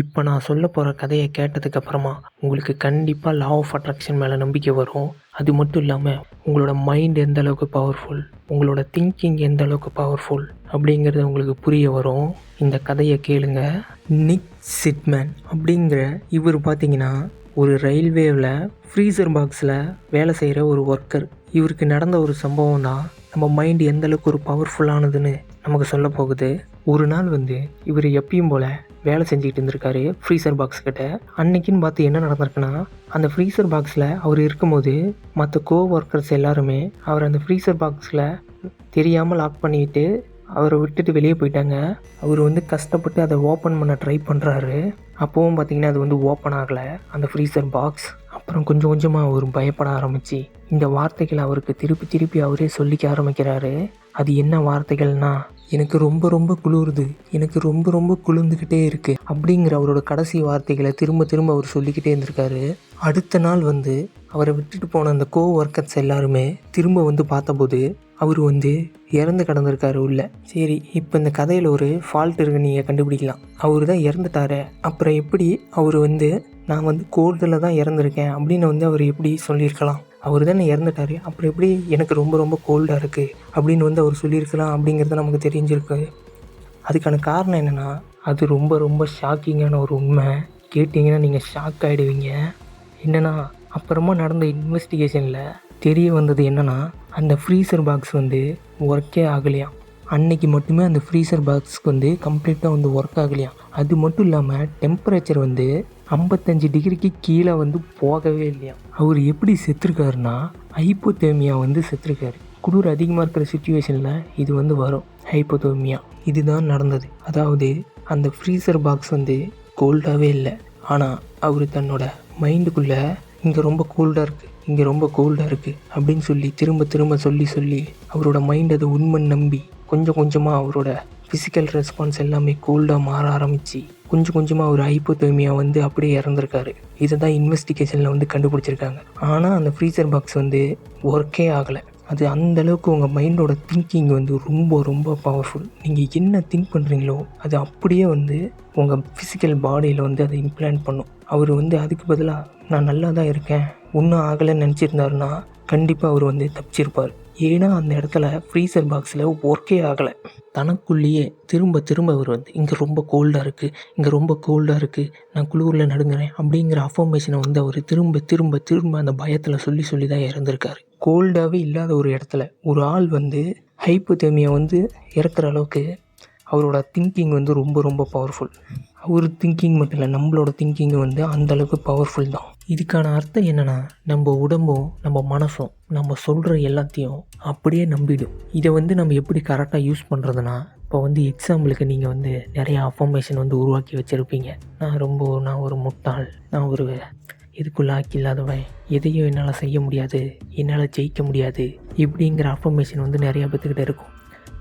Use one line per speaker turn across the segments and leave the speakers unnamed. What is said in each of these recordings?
இப்போ நான் சொல்ல போகிற கதையை கேட்டதுக்கப்புறமா உங்களுக்கு கண்டிப்பாக லா ஆஃப் அட்ராக்ஷன் மேலே நம்பிக்கை வரும். அது மட்டும் இல்லாமல் உங்களோட மைண்ட் எந்த அளவுக்கு பவர்ஃபுல் உங்களோட திங்கிங் எந்த அளவுக்கு பவர்ஃபுல் அப்படிங்கிறது உங்களுக்கு புரிய வரும். இந்த கதையை கேளுங்க. நிக் சிட்மேன் அப்படிங்கிற இவர் பார்த்தீங்கன்னா ஒரு ரயில்வேவில் ஃப்ரீசர் பாக்ஸில் வேலை செய்கிற ஒரு ஒர்க்கர் இவருக்கு நடந்த ஒரு சம்பவம் தான் நம்ம மைண்ட் எந்த அளவுக்கு ஒரு பவர்ஃபுல்லானதுன்னு நமக்கு சொல்ல போகுது. ஒரு நாள் வந்து இவர் எப்பயும் போல் வேலை செஞ்சுக்கிட்டு இருந்திருக்காரு ஃப்ரீசர் பாக்ஸ் கிட்ட. அன்னைக்குன்னு பார்த்து என்ன நடந்திருக்குன்னா அந்த ஃப்ரீசர் பாக்ஸில் அவர் இருக்கும்போது மற்ற கோ ஒர்க்கர்ஸ் எல்லாருமே அவர் அந்த ஃப்ரீசர் பாக்ஸில் தெரியாமல் லாக் பண்ணிவிட்டு அவரை விட்டுட்டு வெளியே போயிட்டாங்க. அவர் வந்து கஷ்டப்பட்டு அதை ஓப்பன் பண்ண ட்ரை பண்ணுறாரு அப்போவும் பார்த்தீங்கன்னா அது வந்து ஓப்பன் ஆகலை அந்த ஃப்ரீசர் பாக்ஸ் அப்புறம் கொஞ்சம் கொஞ்சமாக அவர் பயப்பட ஆரம்பிச்சு இந்த வார்த்தைகளை அவருக்கு திருப்பி திருப்பி அவரே சொல்லிக்க ஆரம்பிக்கிறாரு. அது என்ன வார்த்தைகள்னா எனக்கு ரொம்ப ரொம்ப குளிருது எனக்கு ரொம்ப ரொம்ப குளிர்ந்துக்கிட்டே இருக்குது அப்படிங்கிற அவரோட கடைசி வார்த்தைகளை திரும்ப திரும்ப அவர் சொல்லிக்கிட்டே இருந்திருக்காரு. அடுத்த நாள் வந்து அவரை விட்டுட்டு போன அந்த கோ ஒர்க்கர்ஸ் எல்லாருமே திரும்ப வந்து பார்த்தபோது அவர் வந்து இறந்து கடந்திருக்காரு உள்ள. சரி இப்போ இந்த கதையில் ஒரு ஃபால்ட் இருக்கு நீங்கள் கண்டுபிடிக்கலாம். அவர் தான் இறந்துட்டாரு. அப்புறம் எப்படி அவர் வந்து நான் வந்து கோல்டில் தான் இறந்துருக்கேன் அப்படின்னு வந்து அவர் எப்படி சொல்லியிருக்கலாம்? அவர் தானே இறந்துட்டாரு. அப்புறம் எப்படி எனக்கு ரொம்ப ரொம்ப கோல்டாக இருக்குது அப்படின்னு வந்து அவர் சொல்லியிருக்கலாம் அப்படிங்கிறது நமக்கு தெரிஞ்சிருக்கு. அதுக்கான காரணம் என்னென்னா அது ரொம்ப ரொம்ப ஷாக்கிங்கான ஒரு உண்மை. கேட்டிங்கன்னா நீங்கள் ஷாக் ஆகிடுவீங்க என்னென்னா அப்புறமா நடந்த இன்வெஸ்டிகேஷனில் தெரிய வந்தது என்னென்னா அந்த ஃப்ரீசர் பாக்ஸ் வந்து ஒர்க்கே ஆகலையாம். அன்னைக்கு மட்டுமே அந்த ஃப்ரீசர் பாக்ஸ்க்கு வந்து கம்ப்ளீட்டாக வந்து ஒர்க் ஆகலையாம். அது மட்டும் இல்லாமல் டெம்பரேச்சர் வந்து ஐம்பத்தஞ்சு டிகிரிக்கு கீழே வந்து போகவே இல்லையா அவர் எப்படி செத்துருக்காருன்னா ஹைப்போதேமியா வந்து செத்துருக்காரு. குளிர் அதிகமாக இருக்கிற சுச்சுவேஷனில் இது வந்து வரும். ஹைப்போதேமியா இதுதான் நடந்தது. அதாவது அந்த ஃப்ரீசர் பாக்ஸ் வந்து கோல்டாகவே இல்லை. ஆனால் அவர் தன்னோட மைண்டுக்குள்ளே இங்கே ரொம்ப கோல்டாக இருக்குது இங்கே ரொம்ப கோல்டாக இருக்குது அப்படின்னு சொல்லி திரும்ப திரும்ப சொல்லி சொல்லி அவரோட மைண்ட் அதை உண்மை நம்பி கொஞ்சம் கொஞ்சமாக அவரோட ஃபிசிக்கல் ரெஸ்பான்ஸ் எல்லாமே கோல்டாக மாற ஆரம்பித்து கொஞ்சம் கொஞ்சமாக அவர் ஹைப்போதேமியா வந்து அப்படியே இறந்துருக்காரு. இதை தான் இன்வெஸ்டிகேஷனில் வந்து கண்டுபிடிச்சிருக்காங்க. ஆனால் அந்த ஃப்ரீசர் பாக்ஸ் வந்து ஒர்க்கே ஆகலை. அது அந்த அளவுக்கு உங்கள் மைண்டோட திங்கிங் வந்து ரொம்ப ரொம்ப பவர்ஃபுல் நீங்கள் என்ன திங்க் பண்ணுறீங்களோ அது அப்படியே வந்து உங்கள் ஃபிசிக்கல் பாடியில் வந்து அதை இம்ப்ளான்ட் பண்ணும். அவர் வந்து அதுக்கு பதிலாக நான் நல்லா தான் இருக்கேன். ஒன்றும் ஆகலைன்னு நினச்சிருந்தாருன்னா கண்டிப்பாக அவர் வந்து தப்பிச்சிருப்பார். ஏன்னா அந்த இடத்துல ஃப்ரீசர் பாக்ஸில் ஒர்க்கே ஆகலை. தனக்குள்ளேயே திரும்ப திரும்ப அவர் வந்து இங்கே ரொம்ப கோல்டாக இருக்குது இங்கே ரொம்ப கோல்டாக இருக்குது நான் குளிரில் நடுங்குறேன் அப்படிங்கிற அஃபர்மேஷனை வந்து அவர் திரும்ப திரும்ப திரும்ப அந்த பயத்தில் சொல்லி சொல்லி தான் இறந்துருக்காரு. கோல்டாகவே இல்லாத ஒரு இடத்துல ஒரு ஆள் வந்து ஹைப்போதேமியை வந்து இறக்குற அளவுக்கு அவரோட திங்கிங் வந்து ரொம்ப ரொம்ப பவர்ஃபுல் அவர் திங்கிங் மட்டும் இல்லை நம்மளோட திங்கிங் வந்து அந்தளவுக்கு பவர்ஃபுல் தான். இதுக்கான அர்த்தம் என்னென்னா நம்ம உடம்பும் நம்ம மனசும் நம்ம சொல்கிற எல்லாத்தையும் அப்படியே நம்பிடும். இதை வந்து நம்ம எப்படி கரெக்டாக யூஸ் பண்ணுறதுனா இப்போ வந்து எக்ஸாம்பிளுக்கு நீங்கள் வந்து நிறையா அஃபர்மேஷன் வந்து உருவாக்கி வச்சுருப்பீங்க. நான் ரொம்ப நான் ஒரு முட்டாள் நான் ஒரு இதுக்குள்ள ஆக்கி இல்லாதவன் எதையும் என்னால் செய்ய முடியாது என்னால் ஜெயிக்க முடியாது இப்படிங்கிற அஃபர்மேஷன் வந்து நிறையா பேத்துக்கிட்ட இருக்கும்.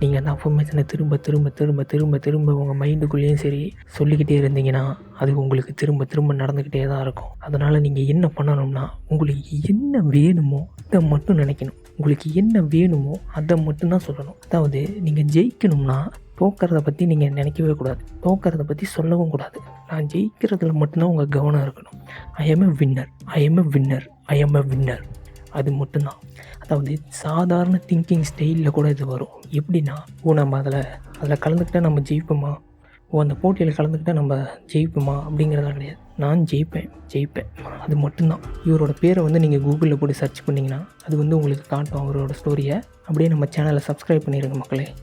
நீங்கள் அந்த அஃபர்மேஷனை திரும்ப திரும்ப திரும்ப திரும்ப திரும்ப உங்கள் மைண்டுக்குள்ளேயும் சரி சொல்லிக்கிட்டே இருந்தீங்கன்னா அது உங்களுக்கு திரும்ப திரும்ப நடந்துக்கிட்டே தான் இருக்கும். அதனால் நீங்கள் என்ன பண்ணணும்னா உங்களுக்கு என்ன வேணுமோ அதை மட்டும் நினைக்கணும். உங்களுக்கு என்ன வேணுமோ அதை மட்டும்தான் சொல்லணும். அதாவது நீங்கள் ஜெயிக்கணும்னா தோக்கிறத பற்றி நீங்கள் நினைக்கவே கூடாது. தோக்கிறத பற்றி சொல்லவும் கூடாது. நான் ஜெயிக்கிறதுல மட்டும்தான் உங்கள் கவனம் இருக்கணும். I am a winner I am a winner I am a winner அது மட்டும்தான். அதாவது சாதாரண திங்கிங் ஸ்டைலில் கூட இது வரும். எப்படின்னா ஓ நம்ம அதில் அதில் கலந்துக்கிட்டால் நம்ம ஜெயிப்போமா? ஓ அந்த போட்டியில் கலந்துக்கிட்டால் நம்ம ஜெயிப்போமா? அப்படிங்கிறதெல்லாம் கிடையாது. நான் ஜெயிப்பேன் ஜெயிப்பேன். அது மட்டும்தான். இவரோட பேரை வந்து நீங்கள் கூகுளில் போட்டு சர்ச் பண்ணிங்கன்னா அது வந்து உங்களுக்கு காட்டும் அவரோட ஸ்டோரியை அப்படியே நம்ம சேனலை சப்ஸ்கிரைப் பண்ணிடுங்க மக்களே.